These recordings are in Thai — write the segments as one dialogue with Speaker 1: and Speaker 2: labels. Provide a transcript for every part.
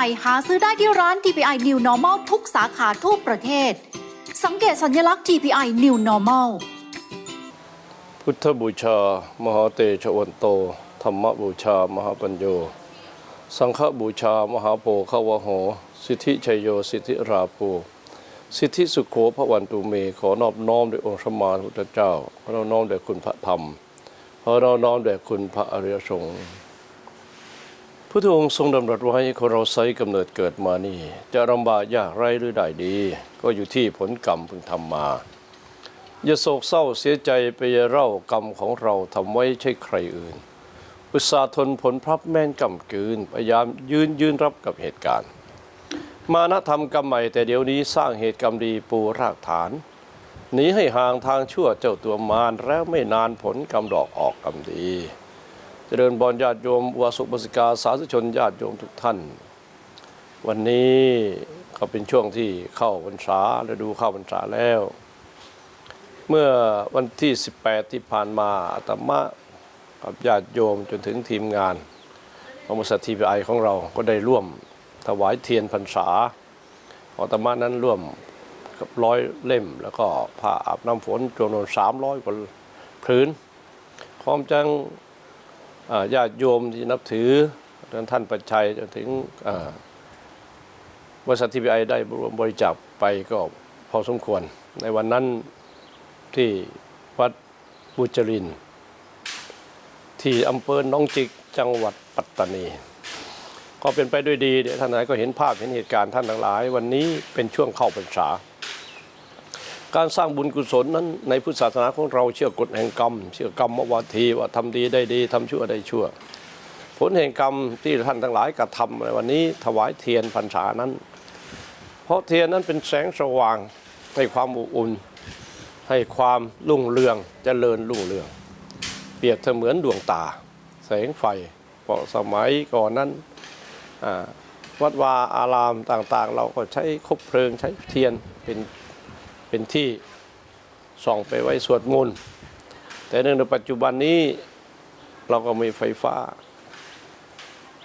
Speaker 1: ภัณฑ์ TPI หาซื้อได้ที่ร้าน TPI New Normal ทุกสาขาทั่วประเทศ สังเกตสัญลักษณ์ TPI New Normal
Speaker 2: พุทธบูชา มหาเตชะวันโต ธรรมบูชา มหาปัญโย สังฆบูชา มหาโพขวโห สิทธิชัยโย สิทธิราโภสิทธิสุขโขพระวันตุเม ขอนอบน้อมด้วยองค์สมมาพุทธเจ้าขอเราน้อมแด่คุณพระธรรมขอเราน้อมแด่คุณพระอริยสงฆ์ พระองค์ทรงดำรัสไว้คนเราไซกำเนิดเกิดมานี่ จะลำบากยากไรหรือได้ดี ก็อยู่ที่ผลกรรมพึงทำมา อย่าโศกเศร้าเสียใจไปอย่าเล่ากรรมของเราทำไว้ใช่ใครอื่น อุตสาห์ทนผลพรับแม่นกำกืนพยายามยืนยืนรับกับเหตุการณ์ มานะทำกรรมใหม่แต่เดี๋ยวนี้สร้างเหตุกรรมดีปูรากฐานหนีให้ห่างทางชั่วเจ้าตัวมารแล้วไม่นานผลกรรมดอกออกกรรมดี เจริญบรญาติโยมวาสุบสิกาสาธุชนญาติโยมทุกท่าน วันนี้ก็เป็นช่วงที่เข้าพรรษาฤดูเข้าพรรษาแล้ว เมื่อวันที่ 18 ที่ผ่านมาอาตมากับญาติโยมจนถึงทีมงานของบริษัททีพีไอของเราก็ได้ร่วมถวายเทียนพรรษาอาตมานั้นร่วมกับร้อยเล่ม แล้วก็ผ้าอาบน้ำฝนจำนวน300กว่าพื้นพร้อมจัง ญาติโยมที่นับถือจนท่านประชัยจนถึงบริษัททีพีไอได้รวมบริจาคไปก็พอสมควร ในวันนั้นที่วัดบุจริน ที่อำเภอหนองจิกจังหวัดปัตตานี ก็เป็นไปด้วยดีเดี๋ยวท่านหลายก็เห็นภาพเห็นเหตุการณ์ท่านทั้งหลาย วันนี้เป็นช่วงเข้าพรรษา การสร้างบุญกุศลนั้นในพุทธศาสนาของเราเชื่อกฎแห่งกรรม เชื่อกรรมวาทีว่าทำดีได้ดีทำชั่วได้ชั่ว ผลแห่งกรรมที่ท่านทั้งหลายกระทำในวันนี้ถวายเทียนพรรษานั้น เพราะเทียนนั้นเป็นแสงสว่างให้ความอบอุ่น ให้ความรุ่งเรืองเจริญรุ่งเรือง เปรียบเสมือนดวงตา แสงไฟเพราะสมัยก่อนนั้นวัดวาอารามต่างๆ เราก็ใช้คบเพลิงใช้เทียนเป็น เป็นที่ส่องไปไว้สวดมนต์แต่เนื่องในปัจจุบันนี้เราก็มีไฟฟ้า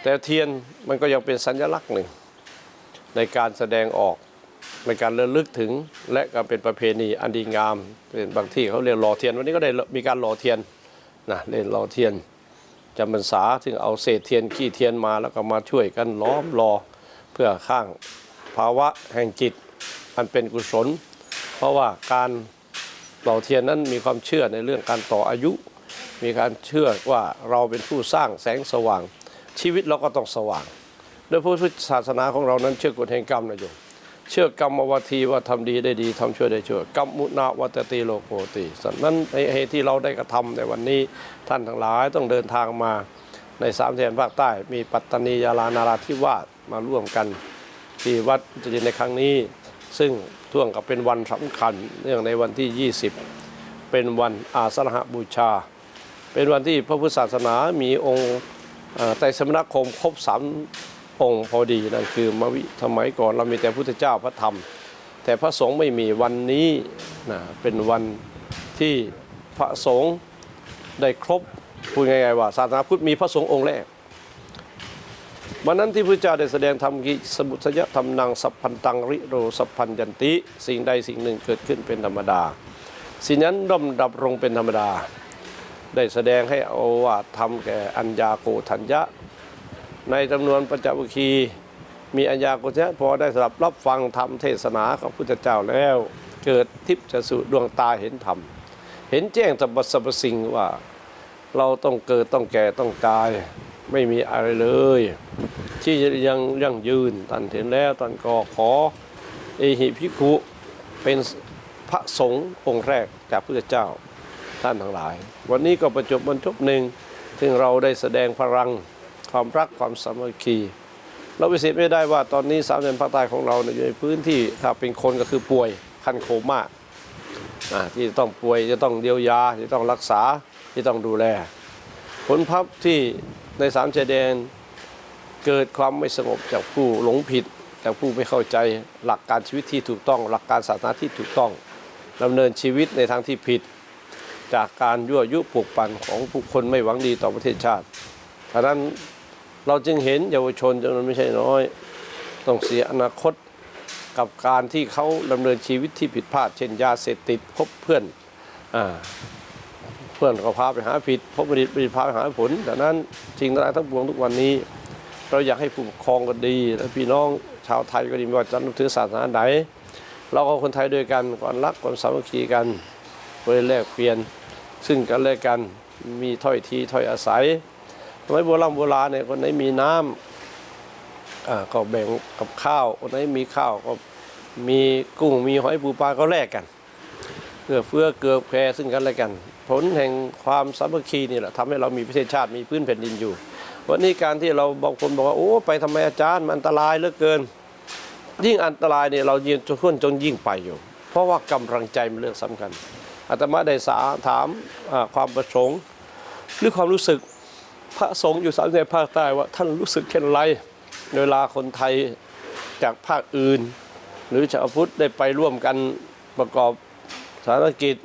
Speaker 2: แต่เทียนมันก็ยังเป็นสัญลักษณ์หนึ่ง ในการแสดงออกในการระลึกถึงและก็เป็นประเพณีอันดีงามเป็นบางที่เขาเรียกหล่อเทียน วันนี้ก็ได้มีการหล่อเทียนนะเล่นหล่อเทียนจำพรรษาถึงเอาเศษเทียนขี้เทียนมาแล้วก็มาช่วยกันล้อมรอเพื่อข้างภาวะแห่งจิต อันเป็นกุศล เพราะว่าการหล่อเทียนนั้นมีความเชื่อในเรื่องการต่ออายุ มีการเชื่อว่าเราเป็นผู้สร้างแสงสว่าง ชีวิตเราก็ต้องสว่างโดยพระพุทธศาสนาของเรานั้นเชื่อกฎแห่งกรรมนะโยมเชื่อกรรมวัตีว่าทำดีได้ดีทำชั่วได้ชั่วกรรมมุนาวัตติโลโกติสันนั้นในเหตุที่เราได้กระทำในวันนี้ท่านทั้งหลายต้องเดินทางมาในสามแดนภาคใต้ มีปัตตานียาลานาราธิวาสมาร่วมกันที่วัดจุจินในครั้งนี้ ซึ่ง ท่วงกับเป็นวันสำคัญ เนื่องในวันที่ 20 เป็นวันอาสาฬหบูชา เป็นวันที่พระพุทธศาสนามีองค์ไตรสมณคมครบสามองค์พอดีนั่นคือมวิสมัยก่อนเรามีแต่พุทธเจ้าพระธรรม แต่พระสงฆ์ไม่มีวันนี้นะเป็นวันที่พระสงฆ์ได้ครบพูดง่ายๆว่าศาสนาพุทธมีพระสงฆ์องค์แรก วันนั้นที่พระเจ้าได้แสดงธรรมกิสมุทยธรรมนังสัพพันตังริโรสัพพันยันติ สิ่งใดสิ่งหนึ่งเกิดขึ้นเป็นธรรมดา สิ่งนั้นย่มดับลงเป็นธรรมดา ได้แสดงให้อวาทธรรมแก่อัญญาโกธัญญะ ในจำนวนปัญจวัคคีมีอัญญาโกฏะพอได้สดับรับฟังธรรมเทศนาของพุทธเจ้าแล้ว เกิดทิพย์จสุดวงตาเห็นธรรม เห็นแจ้งสรรพสรรพสิ่งว่าเราต้องเกิดต้องแก่ต้องตาย ไม่มีอะไรเลย ที่จะยังยั่งยืนท่านเห็นแล้วท่านก็ขอเอหิภิกขุเป็นพระสงฆ์องค์แรกจากพุทธเจ้าท่านทั้งหลาย วันนี้ก็ประจบบรรทบหนึ่งซึ่งเราได้แสดงพลังความรักความสามัคคี เราไปเสียไม่ได้ว่าตอนนี้สามเดือนภาคใต้ของเราเนี่ยอยู่ในพื้นที่ถ้าเป็นคนก็คือป่วยคันโคม่าอ่าที่ต้องป่วยจะต้องเยียวยาจะต้องรักษาที่ต้องดูแล ผลพับที่ ในสามชายแดนเกิดความไม่สงบจากผู้หลงผิดจากผู้ไม่เข้าใจหลักการชีวิตที่ถูกต้อง หลักการศาสนาที่ถูกต้องดำเนินชีวิตในทางที่ผิด จากการยั่วยุปลุกปั่นของผู้คนไม่หวังดีต่อประเทศชาติฉะนั้นเราจึงเห็นเยาวชนจำนวนไม่ใช่น้อย ต้องเสียอนาคตกับการที่เขาดำเนินชีวิตที่ผิดพลาด เช่นยาเสพติดพบเพื่อนอา เพื่อนก็พาไปหาผิดพบบัณฑิตบัณฑิตพาไปหาผลดังนั้นสิ่งต่างๆทั้งปวงทุกวันนี้ เราอยากให้ผู้ปกครองก็ดี และพี่น้องชาวไทยก็ดีไม่ว่าจะนับถือศาสนาไหนเราก็คนไทยด้วยกันก่อนรักก่อนสามัคคีกันเพื่อแลกเปลี่ยน ซึ่งกันและกันมีถ้อยทีถ้อยอาศัยสมัยโบราณโบราณเนี่ยคนไหนมีน้ำอ่าก็แบ่งกับข้าวคนไหนมีข้าวก็มีกุ้งมีหอยปูปลาก็แลกกันเพื่อเฟื้อเกือแผ่ซึ่งกันและกัน ผลแห่งความสามัคคีนี่แหละทำให้เรามีประเทศชาติมีพื้นแผ่นดินอยู่ วันนี้การที่เราบางคนบอกว่าโอ้ไปทำไมอาจารย์มันอันตรายเหลือเกิน ยิ่งอันตรายเนี่ยเรายิ่งทุนจนยิ่งไปอยู่ เพราะว่ากำลังใจเป็นเรื่องสำคัญอาตมาได้สาถามความประสงค์หรือความรู้สึกพระสงฆ์อยู่สามในภาคใต้ว่าท่านรู้สึกเช่นไรเวลาคนไทยจากภาคอื่น หรือชาวพุทธได้ไปร่วมกันประกอบสารกิจ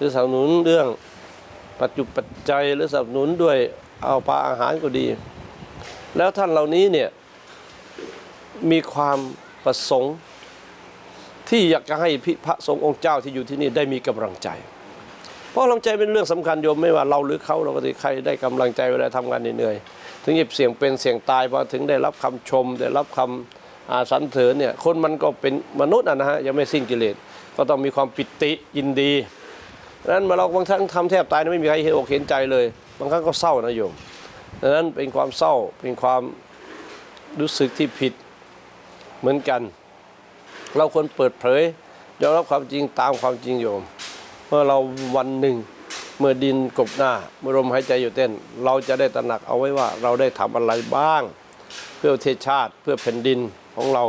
Speaker 2: รือสนับสนุนเรื่องปัจจุปัจจัยหรือสนับสนุนด้วยเอาปลาอาหารก็ดี แล้วท่านเหล่านี้เนี่ยมีความประสงค์ ที่อยากจะให้พิพระสงฆ์องค์เจ้าที่อยู่ที่นี่ได้มีกำลังใจ เพราะกำลังใจเป็นเรื่องสำคัญโยมไม่ว่าเราหรือเขาเราก็ดีใครได้กำลังใจเวลาทำงานเหนื่อยถึงจะเสี่ยงเป็นเสี่ยงตายพอถึงได้รับคำชม ได้รับคำอาสรรเสริญเนี่ยคนมันก็เป็นมนุษย์นะฮะยังไม่สิ้นกิเลสก็ต้องมีความปิติยินดี ดังนั้นมาเราบางครั้งทำแทบตายนะไม่มีใครเห็นอกเห็นใจเลย บางครั้งก็เศร้านะโยมดังนั้นเป็นความเศร้าเป็นความรู้สึกที่ผิดเหมือนกัน เราควรเปิดเผยยอมรับความจริงตามความจริงโยม เมื่อเราวันหนึ่งเมื่อดินกบหน้าเมื่อลมหายใจอยู่เต้น เราจะได้ตระหนักเอาไว้ว่า เราได้ทำอะไรบ้าง เพื่อประเทศชาติเพื่อแผ่นดินของเรา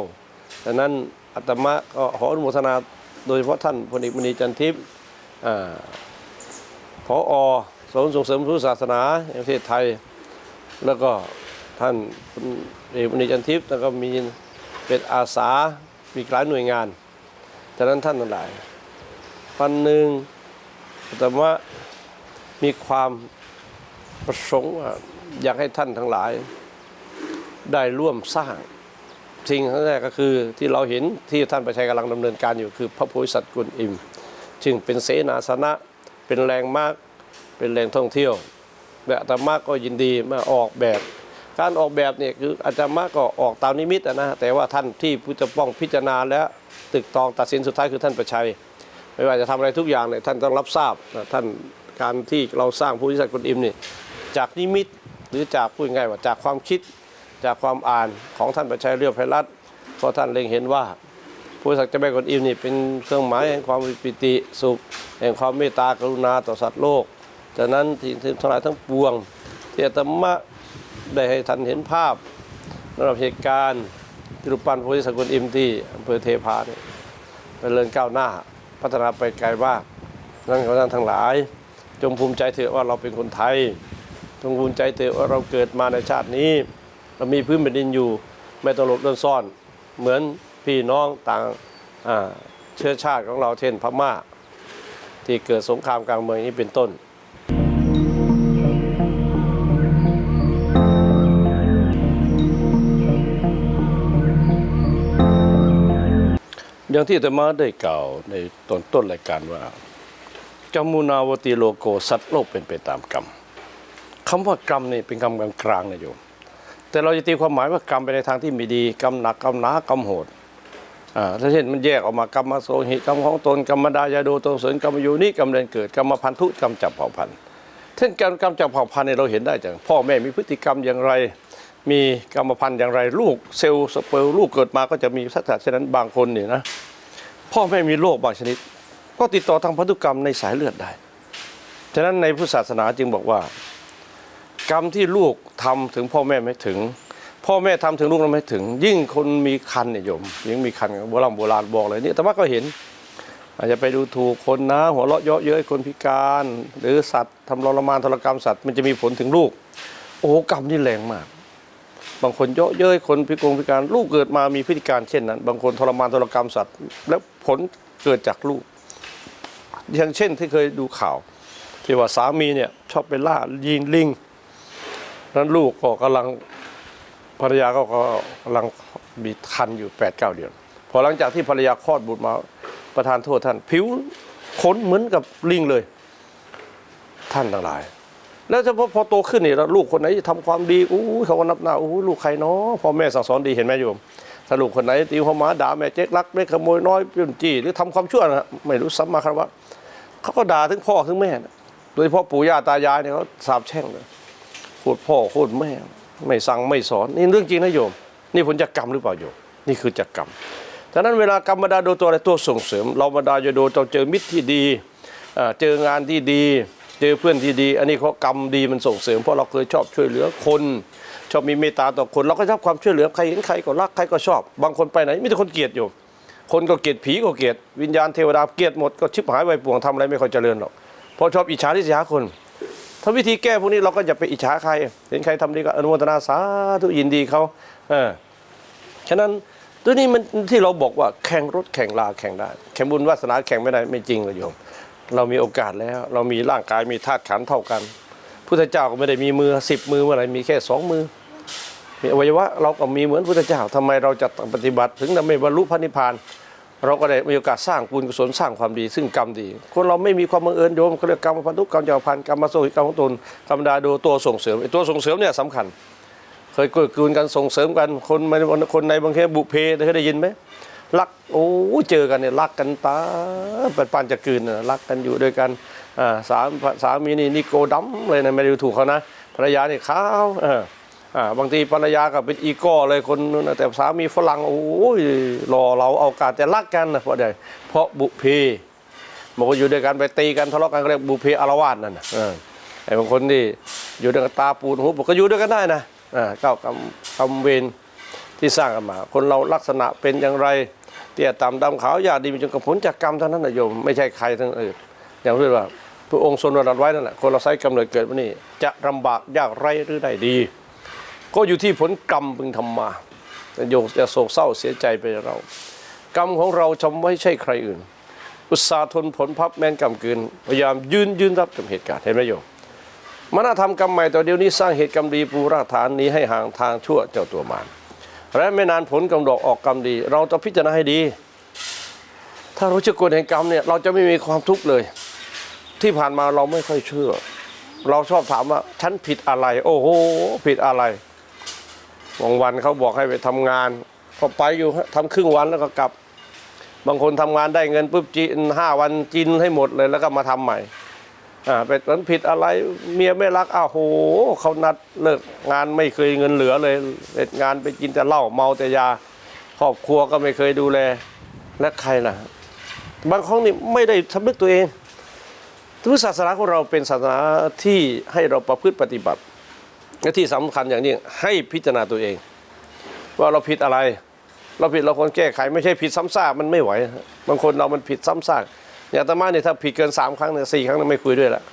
Speaker 2: ดังนั้นอาตมาก็ขออนุโมทนาโดยเฉพาะท่านพลเอกมณีจันทิพย์ พออสนส่งเสริมพุทธศาสนาแห่งประเทศไทย แล้วก็ท่านเอกมณีจันทิพย์แล้วก็มีเป็นอาสามีหลายหน่วยงานฉะนั้นท่านทั้งหลายวันหนึ่งอาตมามีความประสงค์อยากให้ท่านทั้งหลาย ได้ร่วมสร้างสิ่งแรกก็คือที่เราเห็นที่ท่านประชัยกำลังดำเนินการอยู่คือพระโพธิสัตว์กุลอิม จึงเป็นเสนาสนะ เป็นแรงมาก เป็นแรงท่องเที่ยวและอาตมาก็ยินดีมาออกแบบ การออกแบบเนี่ยคืออาตมาก็ออกตามนิมิตอะนะแต่ว่าท่านที่ผู้จะป้องพิจารณาและตึกตองตัดสินสุดท้ายคือท่านประชัย ไม่ว่าจะทำอะไรทุกอย่างเนี่ยท่านต้องรับทราบนะท่านการที่เราสร้างผู้ที่สัตว์กุลอิมนี่จากนิมิตหรือจากพูดง่ายว่าจากความคิดจากความอ่านของท่านประชัยเรียบไพรัตเพราะท่านเล็งเห็นว่า ผู้สัตว์เจ้าแม่กุลอิมนี่เป็นเครื่องหมายแห่งความปิติสุข แห่งความเมตตากรุณาต่อสัตว์โลกจากนั้นที่ทั้งหลายทั้งปวงที่อาตมะได้ให้ท่านเห็นภาพสำหรับเหตุการณ์ที่รูปปั้นพระพุทธสักุลอิมที่อำเภอเทพาเนี่ยเจริญก้าวหน้า พัฒนาไปไกลมากนั่นของท่านทั้งหลาย จงภูมิใจเถอะว่าเราเป็นคนไทย จงภูมิใจเถอะว่าเราเกิดมาในชาตินี้ เรามีพื้นแผ่นดินอยู่ ไม่ต้องหลบต้องซ่อน เหมือน พี่น้องต่างเชื้อชาติของเราเช่นพม่า ที่เกิดสงครามกลางเมืองนี้เป็นต้น อย่างที่อาตมาได้กล่าวในตอนต้นรายการว่ากัมมุนาวติโลโกสัตว์โลกเป็นไปตามกรรมคำว่ากรรมนี่เป็นคำกลางกลางๆนะโยมแต่เราจะตีความหมายว่ากรรมไปในทางที่ไม่ดีกรรมหนักกรรมหนากรรมโหด ถ้าเช่นมันแยกออกมากรรมโสหิกรรมของตนกรรมดายาโดตรงสริญกรรมยูนิกรรมเรียนเกิดกรรมพันธุกรรมจับเผ่าพันธุ์เช่นการกรรมจับเผ่าพันธุ์เนี่ยเราเห็นได้จากพ่อแม่มีพฤติกรรมอย่างไร มีกรรมพันธุ์อย่างไรลูกเซลล์สเปิร์ลูกเกิดมาก็จะมีลักษะเช่นนั้นบางคนเนี่ยนะพ่อแม่มีโรคบางชนิด ก็ติดต่อทางพันธุกรรมในสายเลือดได้ ฉะนั้นในพุทธศาสนาจึงบอกว่า กรรมที่ลูกทำถึงพ่อแม่ไม่ถึง พ่อแม่ทำถึงลูกเราไม่ถึง ยิ่งคนมีคันเนี่ยโยมยิ่งมีคันโบราณโบราณบอกเลยนี่แต่ว่าก็เห็น อาจจะไปดูถูกคนนะ หัวเราะเยาะเย้ยคนพิการ หรือสัตว์ทำรมานทรกรรมสัตว์มันจะมีผลถึงลูก โอ้กรรมนี่แรงมาก บางคนเยอะเย้ยคนพิกงพิการ ลูกเกิดมามีพฤติการเช่นนั้น บางคนทรมานทรกรรมสัตว์ แล้วผลเกิดจากลูก อย่างเช่นที่เคยดูข่าว ที่ว่าสามีเนี่ยชอบไปล่ายิงลิงนั้นลูกก็กำลัง ภรรยาก็กำลังมีคันอยู่8ปดเก้าเดือน พอหลังจากที่ภรรยาคลอดบุตรมาประทานโทษท่าน ผิวขนเหมือนกับลิงเลย ท่านทั้งหลาย แล้วเฉพาะพอโตขึ้นนี่แล้วลูกคนไหนที่ทำความดีอู้เขาก็นับหน้าอู้ลูกใครเนาะพ่อแม่สั่งสอนดีเห็นไหมโยมถ้าลูกคนไหนตีหัวหมาด่าแม่เจ๊กลักไม่ขโมยน้อยปิ้นจี้หรือทำความชั่วนะไม่รู้ซ้ำมาครับว่าเขาก็ด่าถึงพ่อถึงแม่โดยเฉพาะปู่ย่าตายายเนี่ยเขาสาบแช่งเลยโคตรพ่อโคตรแม่ ไม่สั่งไม่สอนนี่เรื่องจริงนะโยม นี่ผลจากกรรมหรือเปล่าโยมนี่คือจากกรรมฉะนั้นเวลากรรมบดาโดตัวอะไรตัวส่งเสริม เราบรรดาโยโดเราเจอมิตรที่ดีเจองานที่ดี เจอเพื่อนที่ดี อันนี้เพรากรรมดีมันส่งเสริมเพราะเราเคยชอบช่วยเหลือคนชอบมีเมตตาต่อคนเราก็ชอบความช่วยเหลือใครเห็นใครก็รักใครก็ชอบ บางคนไปไหนมีแต่คนเกลียดอยู่ คนก็เกลียดผีก็เกลียด วิญญาณเทวดาเกลียดหมดก็ชิบหายไปป่วงทำอะไรไม่ค่อยเจริญหรอกเพราะชอบอิจฉาริษยาคน ถ้าวิธีแก้พวกนี้เราก็จะไปอิจฉาใคร เห็นใครทำดีก็อนุโมทนาสาธุยินดีเขาเออฉะนั้นตัวนี้มันที่เราบอกว่าแข่งรถแข่งลาแข่งได้ แข่งบุญวาสนาแข่งไม่ได้ไม่จริงเลยโยม เรามีโอกาสแล้ว เรามีร่างกายมีธาตุขันเท่ากันพุทธเจ้าก็ไม่ได้มีมือสิบมือเมื่อไรมีแค่สองมือมีอวัยวะเราก็มีเหมือนพุทธเจ้าทำไมเราจะปฏิบัติถึงจะไม่บรรลุพระนิพพาน เราก็ได้มีโอกาสสร้างบุญกุศลสร้างความดี ซึ่งกรรมดี คนเราไม่มีความบังเอิญโยมเขาเรียกกรรมพันธุกรรมจักรพันธ์กรรมมาโซกรรมของตนธรรมดาดูตัวส่งเสริมไอ้ตัวส่งเสริมเนี่ยสำคัญ เคยเกิดกืนกันส่งเสริมกันคนในคนในบางทีบุพเพเคยได้ยินไหมรักโอ้เจอกันเนี่ยรักกันตาป็นปานจะกืนรักกันอยู่ด้วยกันอ่าสามสามีนี่นี่โกดำเลยนะไม่ได้ถูกเขานะภรรยานี่ขาวอ่า บางทีภรรยาก็เป็นอีโก้เลยคนนู้นแต่สามีฝรั่งโอ้ยรอเราเอาการแต่รักกันนะเพราะใดเพราะบุพเพบอกว่าอยู่ด้วยกันไปตีกันทะเลาะกันเรียกบุพเพอารวาสนั่นนะไอ้บางคนที่อยู่ด้วยกันตาปูดหูบอกก็อยู่ด้วยกันได้นะอ่าเก้ากรรมกรรมเวรที่สร้างกันมา คนเราลักษณะเป็นอย่างไรเตี้ยต่ำดำขาวหยาดดีมีจนกับผลจากกรรมเท่านั้นนะโยมไม่ใช่ใครทั้งอื่นอย่างที่ว่าพระองค์ทรงรัสไว้นั่นแหละคนเราใช้กำเนิดเกิดมานี่จะลำบากยากไรหรือได้ดี ก็อยู่ที่ผลกรรมพึงทำมาโยมจะโศกเศร้าเสียใจไปเรา กรรมของเราชำไม่ใช่ใครอื่น อุตสาทนผลพับแม้นกรรมเกินพยายามยืนยืนรับกับเหตุการณ์เห็นไหมโยมมนธรรมกรรมใหม่ต่อเดียวนี้สร้างเหตุกรรมดีปูรากฐานนี้ให้ห่างทางชั่วเจ้าตัวมารและไม่นานผลกำดอกออกกรรมดี เราจะพิจารณาให้ดี ถ้ารู้จักกฎแห่งกรรมเนี่ยเราจะไม่มีความทุกข์เลย ที่ผ่านมาเราไม่ค่อยเชื่อ เราชอบถามว่าฉันผิดอะไร โอ้โห ผิดอะไร บางวันเขาบอกให้ไปทำงาน ก็ไปอยู่ฮะทำครึ่งวันแล้วก็กลับ บางคนทำงานได้เงินปุ๊บจีนห้าวันจินให้หมดเลยแล้วก็มาทำใหม่อ่าไปมันผิดอะไรเมียไม่รักอ้าวโหเขานัดเลิกงานไม่เคยเงินเหลือเลยเลิกงานไปกินแต่เหล้าเมาแต่ยาครอบครัวก็ไม่เคยดูแลและใครล่ะ บางครั้งนี่ไม่ได้ทำนึกตัวเองทุกศาสนาของเราเป็นศาสนาที่ให้เราประพฤติปฏิบัติ และที่สำคัญอย่างนี้ให้พิจารณาตัวเอง ว่าเราผิดอะไร เราผิดเราควรแก้ไข ไม่ใช่ผิดซ้ำซากมันไม่ไหว บางคนเรามันผิดซ้ำซากอย่างตมาเนี่ยถ้าผิดเกินสามครั้งเนี่ยสี่ครั้งนี่ยไม่คุยด้วยละ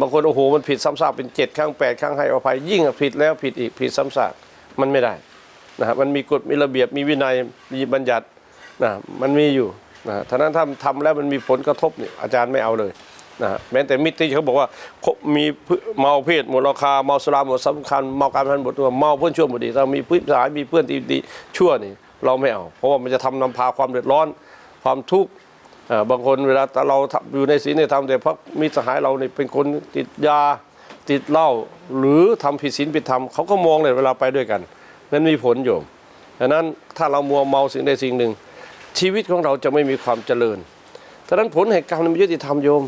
Speaker 2: บางคนโอ้โหมันผิดซ้ำซากเป็นเจ็ดครั้งแปดครั้งให้อภัยยิ่งผิดแล้วผิดอีกผิดซ้ำซากมันไม่ได้นะครับมันมีกฎมีระเบียบมีวินัยมีบัญญัตินะมันมีอยู่นะท่านั้นถ้าทำแล้วมันมีผลกระทบเนี่ยอาจารย์ไม่เอาเลย นะฮะแม้แต่มิตรที่เขาบอกว่ามีเมาเพศหมดราคาเมาสุราหมดสำคัญเมาการพนันหมดตัวเมาเพื่อนชั่วหมดดีเรามีพื้นสายมีเพื่อนที่ดีชั่วนี่เราไม่เอา เพราะว่ามันจะทำนำพาความเดือดร้อนความทุกข์บางคนเวลาเราอยู่ในศีลในธรรมแต่เพราะมีสหายเราเนี่ยเป็นคนติดยาติดเหล้าหรือทำผิดศีลผิดธรรมเขาก็มองเลยเวลาไปด้วยกันนั้นมีผลอยู่ดังนั้นถ้าเรามัวเมาสิ่งใดสิ่งหนึ่ง ชีวิตของเราจะไม่มีความเจริญดังนั้นผลแห่งกรรมมันยุติธรรมโยม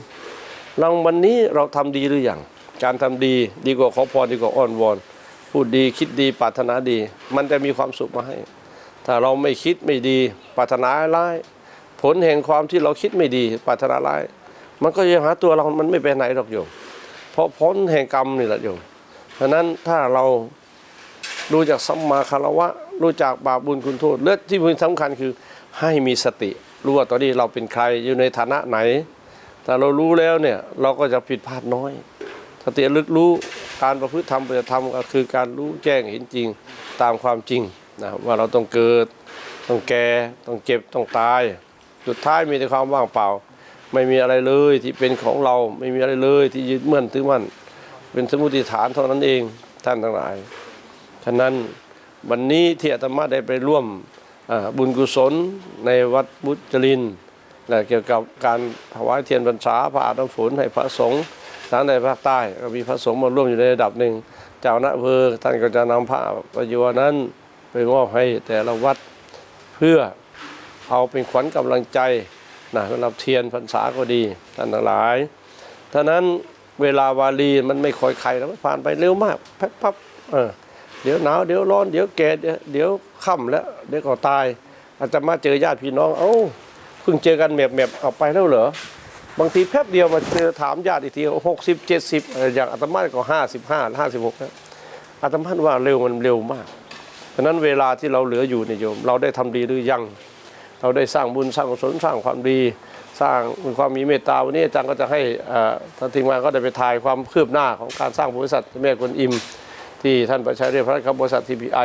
Speaker 2: ราวันนี้เราทำดีหรืออยังการทำดีดีกว่าขอพรดีกว่าอ้อนวอนพูดดีคิดดีปรารถนาดี มันจะมีความสุขมาให้ ถ้าเราไม่คิดไม่ดีปรารถนาร้ายผลแห่งความที่เราคิดไม่ดีปรารถนาร้าย มันก็ยังหาตัวเรา มันไม่ไปไหนหรอกโยมเพราะผลแห่งกรรมนี่แหละโยมฉะนั้นถ้าเรารู้จักสัมมาคารวะ รู้จักบาปบุญคุณโทษเลือดที่สำคัญคือให้มีสติ รู้ว่าตอนนี้เราเป็นใครอยู่ในฐานะไหน ถ้าเรารู้แล้วเนี่ยเราก็จะผิดพลาดน้อยสติระลึกรู้การประพฤติธรรมปฏิธรรมก็คือการรู้แจ้งเห็นจริงตามความจริงนะว่าเราต้องเกิด ต้องแก่ต้องเจ็บต้องตาย สุดท้ายมีแต่ความว่างเปล่า ไม่มีอะไรเลยที่เป็นของเราไม่มีอะไรเลยที่ยึดมั่นถือมั่นเป็นสมมติฐานเท่านั้นเองท่านทั้งหลายฉะนั้นวันนี้ที่อาตมาได้ไปร่วมบุญกุศลในวัดบุจรินทร์ และเกี่ยวกับการถวายเทียนพรรษาพระอาน้ำฝนให้พระสงฆ์ทั้งในภาคใต้ก็มีพระสงฆ์มาร่วมอยู่ในระดับหนึ่งเจ้าหน้าเภอท่านก็จะนำผ้าประโยชน์นั้นไปมอบให้แต่ละวัดเพื่อเอาเป็นขวัญกำลังใจนะสำหรับเทียนพรรษาก็ดีท่านทั้งหลายท่านั้นเวลาวาลีมันไม่คอยใครแล้วมันผ่านไปเร็วมากแป๊บปั๊บเออเดี๋ยวหนาวเดี๋ยวร้อนเดี๋ยวแก่เดี๋ยวเดี๋ยวค่ำแล้วเดี๋ยวก็ตายอาจจะมาเจอญาติพี่น้องเอ้า เพิ่งเจอกันแมบแมบเอาไปแล้วเหรอบางทีแป๊บเดียวมาเจอถามญาติอีกทีหกสิบเจ็ดสิบอย่างอาตมาก็ห้าสิบห้าห้าสิบหกแล้วอาตมาว่าเร็วมันเร็วมากฉะนั้นเวลาที่เราเหลืออยู่เนี่ยโยม เราได้ทำดีหรือยัง เราได้สร้างบุญสร้างกุศลสร้างความดี สร้างความมีเมตตาวันนี้อาจารย์ก็จะให้ท่านทีมงานก็ได้ไปถ่ายความคืบหน้าของการสร้างบริษัทแม่กวนอิม ที่ท่านประชัยเรียบพระครับบริษัท TPI ไอ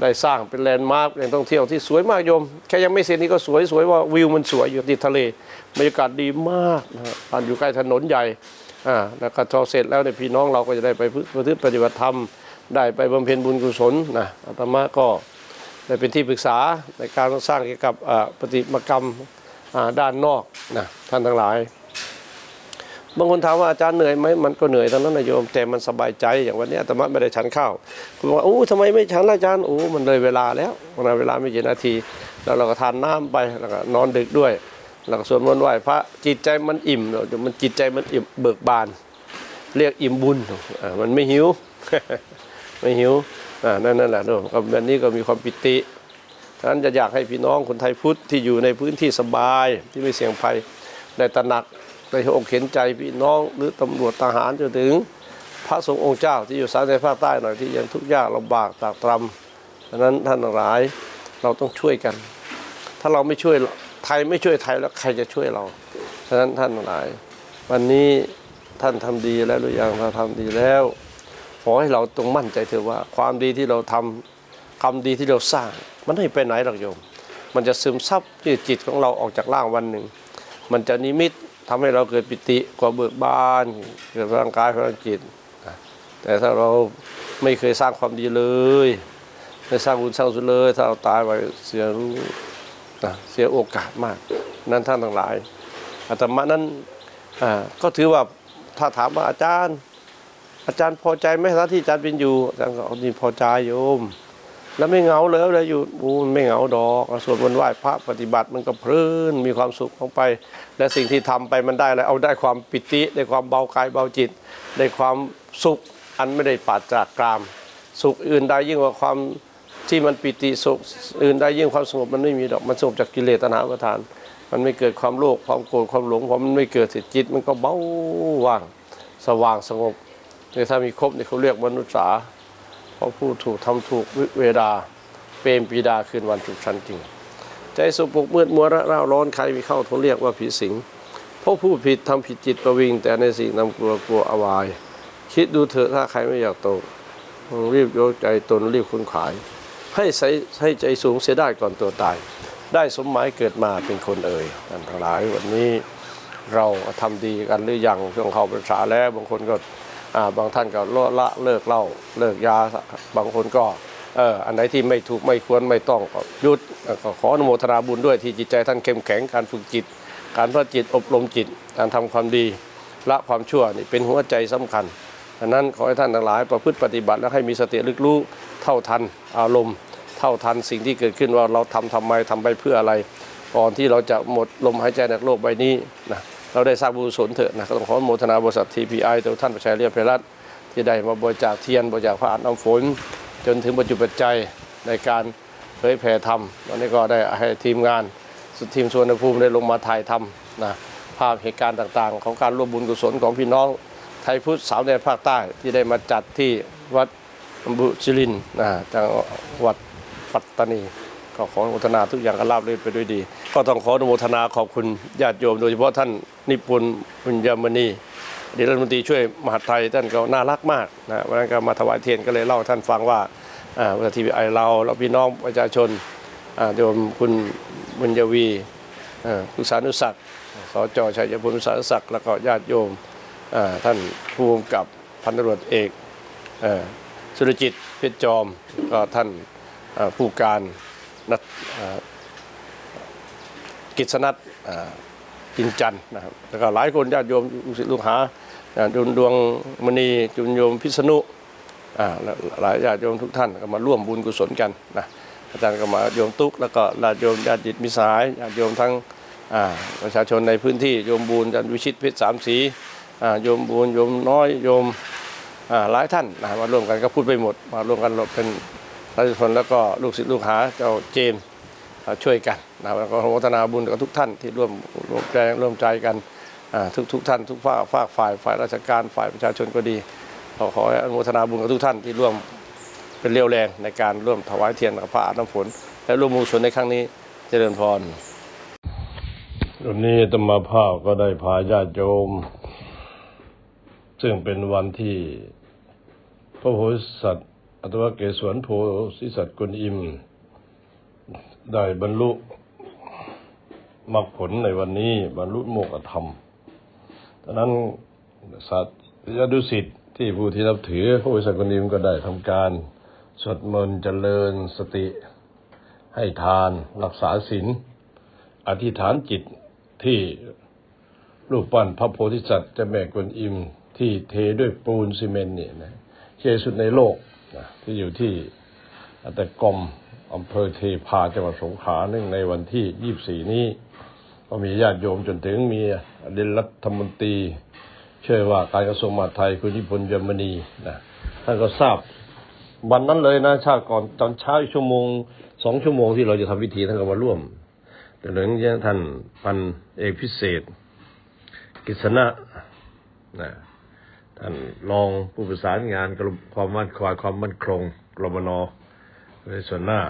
Speaker 2: ได้สร้างเป็นแลนด์มาร์คแหล่งท่องเที่ยวที่สวยมากโยม แค่ยังไม่เสร็จนี่ก็สวยสวยว่าวิวมันสวยอยู่ติดทะเลบรรยากาศดีมากนะฮะบ้านอยู่ใกล้ถนนใหญ่อ่าแล้วก็พอเสร็จแล้วเนี่ยพี่น้องเราก็จะได้ไปประพฤติปฏิบัติธรรม ได้ไปบำเพ็ญบุญกุศลนะอาตมาก็ได้เป็นที่ปรึกษาในการสร้างเกี่ยวกับปฏิมากรรมด้านนอกนะท่านทั้งหลาย บางคนถามว่าอาจารย์เหนื่อยไหมมันก็เหนื่อยทั้งนั้นนะโยมแต่มันสบายใจอย่างวันนี้อาตมาไม่ได้ฉันข้าวคุณบอกว่าโอ้ทำไมไม่ฉันล่ะอาจารย์โอ้มันเลยเวลาแล้วเวลาไม่กี่นาที แล้วเราก็ทานน้ำไปแล้วก็นอนดึกด้วยแล้วก็สวดมนต์ไหว้พระจิตใจมันอิ่มเดี๋ยวมันจิตใจมันอิ่มเบิกบาน เรียกอิ่มบุญมันไม่หิว ไม่หิวอ่านั่นนั่นแหละโยมก็แบบนี้ก็มีความปิติฉะนั้นจะอยากให้พี่น้องคนไทยพุทธที่อยู่ในพื้นที่สบายที่ไม่เสี่ยงภัยได้ตระหนัก ได้เห็นอกเห็นใจพี่น้องหรือตำรวจทหารจนถึง พระสงฆ์องค์เจ้าที่อยู่สายในภาคใต้หน่อยที่ยังทุกข์ยากลำบากตากตรำดังนั้นท่านหลายเราต้องช่วยกัน ถ้าเราไม่ช่วยไทยไม่ช่วยไทยแล้วใครจะช่วยเราฉะนั้นท่านหลาย วันนี้ท่านทำดีแล้วหรือยังเราทำดีแล้วขอให้เราตรงมั่นใจเถอะว่า ความดีที่เราทำความดีที่เราสร้าง มันไม่ไปไหนหรอกโยม มันจะซึมซับที่จิตของเราออกจากร่างวันหนึ่ง มันจะนิมิต ทำให้เราเกิดปิติความเบิกบาน เกิดพลังกายพลังจิต แต่ถ้าเราไม่เคยสร้างความดีเลย ไม่สร้างบุญสร้างสุนเลย ถ้าเราตายไปเสียรู้เสียโอกาสมาก นั้นท่านทั้งหลายอาตมานั้นก็ถือว่าถ้าถามว่าอาจารย์ อาจารย์พอใจไหมถ้าที่อาจารย์เป็นอยู่อาจารย์ก็เอานี่พอใจโยม แล้วไม่เหงาเลยเลยอยู่อู้มันไม่เหงาดอกสวดมนต์ไหว้พระปฏิบัติมันก็เพลินมีความสุขของไป และสิ่งที่ทำไปมันได้แล้วเอาได้ความปิติได้ความเบากายเบาจิต ได้ความสุขอันไม่ได้ปาจากกราม สุขอื่นใดยิ่งกว่าความที่มันปิติสุขอื่นใดยิ่งความสงบมันไม่มีดอกมันสงบจากกิเลสตัณหาประทาน มันไม่เกิดความโลภความโกรธความหลงเพราะมันไม่เกิดสิจิต มันก็เบาว่างสว่างสงบแต่ถ้ามีครบเนี่ยเขาเรียกมนุษย์สา ราะผู้ถูกทำถูกเวลาเปรมปีดาคืนวันถูกชันจริง ใจสุปกมืดมัวระร่าร้อนใครมีเข้าเขาเรียกว่าผีสิงเพราะผู้ผิดทำผิดจิตประวิง แต่ในสิ่งนำกลัวกลัวอวาย คิดดูเถอะถ้าใครไม่อยากโตรีบยกใจตนรีบคุณขาย ให้ใส่ให้ใจสูงเสียได้ก่อนตัวตาย ได้สมหมายเกิดมาเป็นคนเอ่ยท่านทั้งหลายวันนี้เราทำดีกันหรือยังช่วงเข้าพรรษาแล้วบางคนก็ บางท่านก็ละละเลิกเหล้าเลิกยาบางคนก็เอออันไหนที่ไม่ถูกไม่ควรไม่ต้องก็หยุดก็ขออนุโมทนาบุญด้วยที่จิตใจท่านเข้มแข็งการฝึกจิต การพัฒจิตอบรมจิต การทำความดีละความชั่วนี่เป็นหัวใจสำคัญดังนั้นขอให้ท่านทั้งหลายประพฤติปฏิบัติ และให้มีสติลึกรู้เท่าทันอารมณ์ เท่าทันสิ่งที่เกิดขึ้นว่าเราทำทำไมทำไปเพื่ออะไร ก่อนที่เราจะหมดลมหายใจในโลกใบนี้นะ เราได้สร้างบุญกุศลเถอะนะก็ต้องขอโมทนาบริษัท TPI ตัวท่านประชัยเรียบเพรัตที่ได้มาบริจาคเทียนบริจาคพระอาบน้ำฝน จนถึงปัจจุบันใจยในการเผยแผ่ธรรมวันนี้ก็ได้ให้ทีมงานสุดทีมสวนภูมิได้ลงมาถ่ายทำนะภาพเหตุการณ์ต่างๆ ของการร่วมบุญกุศลของพี่น้องไทยพุทธสาวในภาคใต้ที่ได้มาจัดที่วัดบุจิรินนะจังหวัดปัตตานี ก็ขออนุโมทนาทุกอย่างก็ราบรื่นไปด้วยดี ก็ต้องขออนุโมทนาขอบคุณญาติโยม โดยเฉพาะท่านนิพนธ์บุญยมณีอดีตรัฐมนตรีช่วยมหาดไทยท่านก็น่ารักมากนะวันนั้นก็มาถวายเทียนก็เลยเล่าท่านฟังว่าอ่าบริษัททีวีไอเราเราพี่น้องประชาชนอ่าโยมคุณบุญยวีอ่าคุสานุศักสจชัยพลสานุศักดิ์แล้วก็ญาติโยมอ่าท่านผู้กำกับพันตำรวจเอกอ่อสุรจิตเพชรจอมก็ท่านผู้การนัทอ่า กิษณัทอินจันนะครับแล้วก็หลายคนญาติโยมลูกศิษย์ลูกหาดวงดวงมณีจุนโยมพิษณุอ่าหลายญาติโยมทุกท่านก็มาร่วมบุญกุศลกันนะอาจารย์ก็มาโยมตุ๊กแล้วก็ญาติโยมญาติจิตมิสายญาติโยมทั้งอ่าประชาชนในพื้นที่โยมบูญอาจารย์วิชิตเพชรสามสีอ่าโยมบูญโยมน้อยโยมอ่าหลายท่านนะมาร่วมกันก็พูดไปหมด มาร่วมกันเป็นประชาชนแล้วก็ลูกศิษย์ลูกหาเจ้าเจมส์ ช่วยกันนะครับแล้วก็อนุโมทนาบุญกับทุกท่านที่ร่วมร่วมแรงร่วมใจกันทุกทุกท่านทุกภาคภาฝ่ายฝ่ายราชการฝ่ายประชาชนก็ดีขอขออนุโมทนาบุญกับทุกท่านที่ร่วมเป็นเรี่ยวแรงในการร่วมถวายเทียนกับพระอาบน้ำฝน และร่วมมุญชนในครั้งนี้เจริญพรวันนี้ธรรมภาพก็ได้พาญาติโยม ซึ่งเป็นวันที่พระโพธิสัตว์อัตวเกศวนโพธิสัตว์กุลอิม ได้บรรลุมรรคผลในวันนี้ บรรลุโมกธรรมดังนั้นสัตยดุสิตที่ผู้ที่นับถือพระวิสัชนิมก็ได้ทำการสวดมนต์เจริญสติ ให้ทานรักษาศีลอธิษฐานจิตที่รูปปั้นพระโพธิสัตว์เจะแม่กวนอิมที่เทด้วยปูนซีเมนต์เนี่ยนะเที่สุดในโลกนะที่อยู่ที่แต่กรม อำเภอเทพาจังหวัดสงขลาเนื่องในวันที่ 24 นี้ ก็มีญาติโยมจนถึงมีอดีตรัฐมนตรีเชื่อว่าการกระทรวงมหาดไทยคุณนิพนธ์ยมณีนะท่านก็ทราบวันนั้นเลยนะชาติก่อนตอนเช้าชั่วโมงสองชั่วโมงที่เราจะทำพิธีท่านก็มาร่วม แต่หลังจากท่านพันเอกพิเศษ กิษณะนะท่านรองผู้ประสานงานกรมความมั่นคงความมั่นคงกรมน ในส่วนหน้า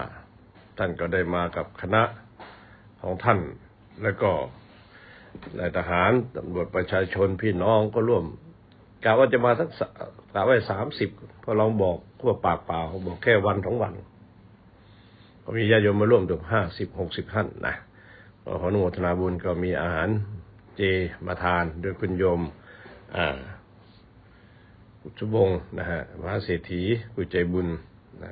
Speaker 2: ท่านก็ได้มากับคณะของท่านแล้วก็นายทหารตำรวจประชาชนพี่น้องก็ร่วมกะว่าจะมาสักกะว่าสามสิบพอลองบอกทั่วปากเปล่าบอกแค่วันสองวัน ก็มีญาติโยมมาร่วมถึงห้าสิบหกสิบท่านนะขออนุโมทนาบุญก็มีอาหารเจมาทานโดยคุณโยมอ่ากุศบงนะฮะมหาเศรษฐีกุใจบุญนะ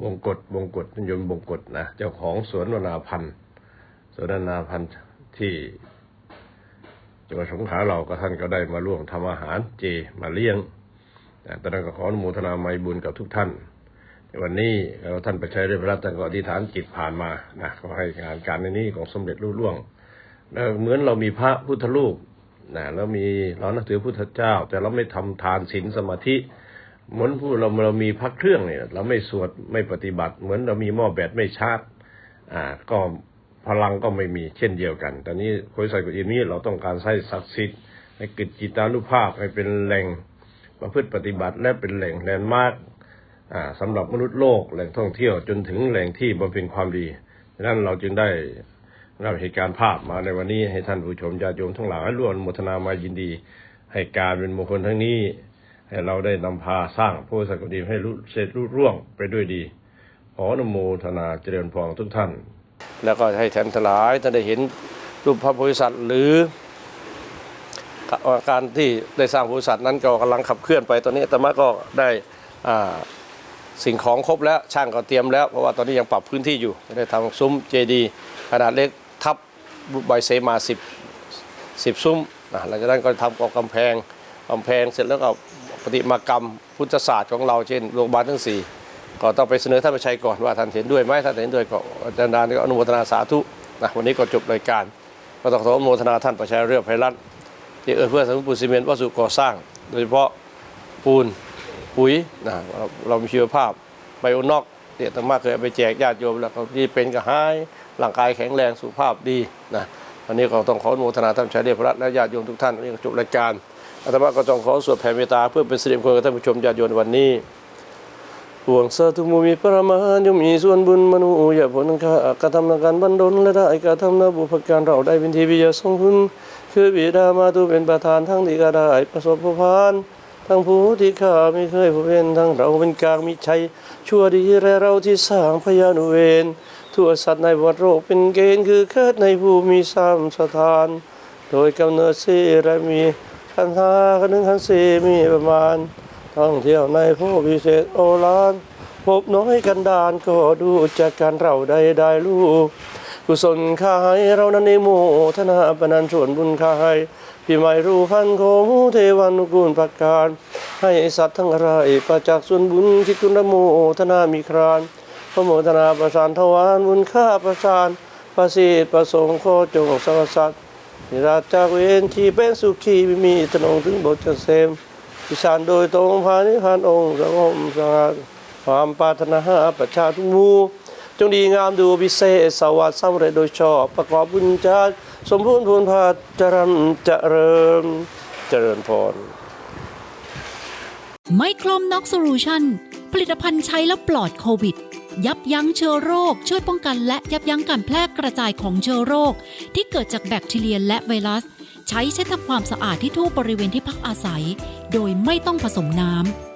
Speaker 2: บงกฎบงกฎนิยมบงกฎนะเจ้าของสวนวนาพันธ์สวนวนาพันธ์ที่จังหวัดสงขลาเราก็ท่านก็ได้มาร่วมทำอาหารเจมาเลี้ยงนะตอนนั้นก็ขออนุโมทนาไมบุญกับทุกท่านในวันนี้เราท่านไประชัยเรียบรัตน์ท่านก็อธิษฐานจิตผ่านมานะขอให้งานการในนี้ของสมเด็จรุ่ล่วงแล้วเหมือนเรามีพระพุทธรูปนะแล้วมีเรานับถือพุทธเจ้า แต่เราไม่ทำทานศีลสมาธิ เหมือนผู้เราเรามีพักเครื่องเนี่ย เราไม่สวดไม่ปฏิบัติ เหมือนเรามีหม้อแบตไม่ชาร์จอ่า ก็พลังก็ไม่มีเช่นเดียวกันตอนนี้โคยใส่กุอิมนี้เราต้องการใช้ศักดิ์สิทธิ์ให้กิจจิตานุภาพให้เป็นแหล่งประพฤติปฏิบัติและเป็นแหล่งแลนด์มาร์กอ่าสำหรับมนุษย์โลกแหล่งท่องเที่ยวจนถึงแหล่งที่บำเพ็ญความดีดังนั้นเราจึงได้รับเหตุการณ์ภาพมาในวันนี้ให้ท่านผู้ชมญาติโยมทั้งหลายร่วมโมทนามายินดี ให้การเป็นมงคลทั้งนี้ ให้เราได้นำพาสร้างพระสักดีให้เสร็จรุ่ร่วงไปด้วยดี ขออนุโมทนาเจริญพรทุกท่าน แล้วก็ให้ท่านทลายท่านได้เห็นรูปพระโพธิสัตว์หรือ การที่ได้สร้างโพธิสัตว์นั้นก็กำลังขับเคลื่อนไปตอนนี้อาตมาก็ได้สิ่งของครบแล้วช่างก็เตรียมแล้วเพราะว่าตอนนี้ยังปรับพื้นที่อยู่ได้ทำซุ้มเจดีขนาดเล็กทับใบเสมาสิบสิบซุ้มนะหลังจากนั้นก็ทำก่อกำแพงกำแพงเสร็จแล้วก็ ปฏิมากรรมพุทธศาสตร์ของเราเช่นโรงพยาบาลทั้งสี่ก็ต้องไปเสนอท่านประชัยก่อนว่าท่านเห็นด้วยไหมท่านเห็นด้วยก็อาจารย์ดานก็อนุโมทนาสาธุนะวันนี้ก็จบรายการก็ต้องขออนุโมทนาท่านประชัยเรือไพรัตที่เอื้อเพื่อสมุปูนซีเมนต์วัสดุก่อสร้าง โดยเฉพาะปูนปุ๋ยนะเราเรามีชีวภาพไบโอนอกเนี่ยตั้งมากเคยเอาไปแจกญาติโยมแล้วก็ที่เป็นก็หายร่างกายแข็งแรงสุขภาพดีนะวันนี้ก็ต้องขออนุโมทนาท่านประชัยเรือไพรัตและญาติโยมทุกท่านวันนี้ก็จบรายการ อาตมาก็ต้องขอสวดแผ่เมตตาเพื่อเป็นสิริมงคลกับท่านผู้ชมญาติโยมในวันนี้หวงสาธุมูมีประมาณยมีส่วนบุญมนุษย์อย่าผลข้ากระทำในการบันดลและได้กระทำนบุพการเราได้เป็นทีวิยาทรงคุณคือบิดามาตุเป็นประธานทั้งที่ก็ได้ประสบพบพานทั้งผู้ที่ข้าไม่เคยพบเห็นทั้งเราเป็นกลางมีชัยชั่วดีและเราที่สร้างพยานุเวรทั่วสัตว์ในวัฏโรคเป็นเกณฑ์คือเกิดในภูมิสามสถาน โดยกำเนิดสีและมี ขันธ์ห้าขันธ์หนึ่งขันธ์สี่มีประมาณท่องเที่ยวในผู้พิเศษโอฬารพบน้อยกันดานก็ดูจากการเราใดได้ลูก กุศลข้าให้เรานั้นในโมทนาปนันส่วนบุญข้าให้พี่ไม่รู้พันของเทวานุกูลประการ ให้สัตว์ทั้งหลายประจักษ์ส่วนบุญคิดคุณโมทนามีครานพระโมทนาประสานทวารบุญข้าประสานประสิทธิ์ประสงค์ขอจงสรรพสัตว์ นิราจากเวรที่เป็นสุขีไม่มีถนงถึงบทเกษมพิสานโดยตรงพานิพานองค์สังคมสงัดความปรารถนาประชาทุกมูจงดีงามดูพิเศษสวัสดิ์สำเร็จโดยชอบประกอบบุญจาสมบูรณ์พูนพาจรันเจริญเจริญพร
Speaker 1: ไมโครมน็อกโซลูชันผลิตภัณฑ์ใช้แล้วปลอดโควิด ยับยั้งเชื้อโรค ช่วยป้องกันและยับยั้งการแพร่กระจายของเชื้อโรค ที่เกิดจากแบคทีเรียและไวรัส ใช้เช็ดทำความสะอาดที่ทั่วบริเวณที่พักอาศัย โดยไม่ต้องผสมน้ำ